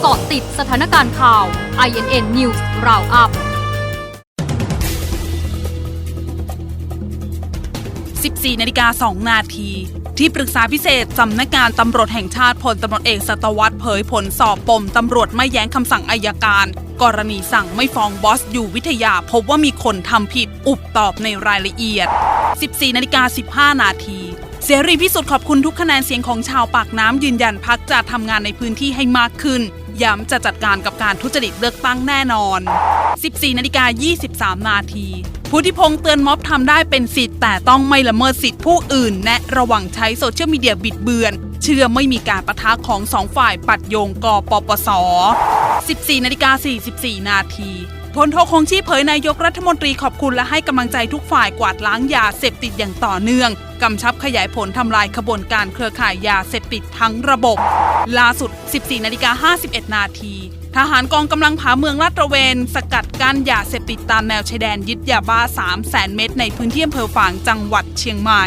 เกาะติดสถานการณ์ข่าว INN News Roundup 14นาฬิกา2นาที ที่ปรึกษาพิเศษสำนักงานตำรวจแห่งชาติพลตำรวจเอกสัตวัตรเผยผลสอบปมตำรวจไม่แย้งคำสั่งอายการ กรณีสั่งไม่ฟ้องบอสอยู่วิทยาพบว่ามีคนทำผิดอุบตอบในรายละเอียด 14นาฬิกา15นาที เสรีพิสุทธิ์ขอบคุณทุกคะแนนเสียงของชาวปากน้ำยืนยันพักจะทำงานในพื้นที่ให้มากขึ้น ย้ำจะจัดการกับการทุจริตเลือกตั้งแน่นอน 14นาฬิกา23 นาทีผู้ที่พงษ์เตือนม็อบทำได้เป็นสิทธิ์แต่ต้องไม่ละเมิดสิทธิผู้อื่นแนะระวังใช้โซเชียลมีเดียบิดเบือน เชื่อไม่มีการประทะของสองฝ่ายปัดโยงกปปส 14นาฬิกา44 นาทีพลโทคงชีพเผยนายกรัฐมนตรีขอบคุณและให้กำลังใจทุกฝ่ายกวาดล้างยาเสพติดอย่างต่อเนื่อง กำชับขยายผลทำลายขบวนการเครือข่ายยาเสพติดทั้งระบบ ล่าสุด 14นาฬิกา51 นาทีทหารกองกำลังผาเมืองลาดตระเวน สกัดกั้นยาเสพติดตามแนวชายแดนยึดยาบ้า3แสนเม็ดในพื้นที่อำเภอฝางจังหวัดเชียงใหม่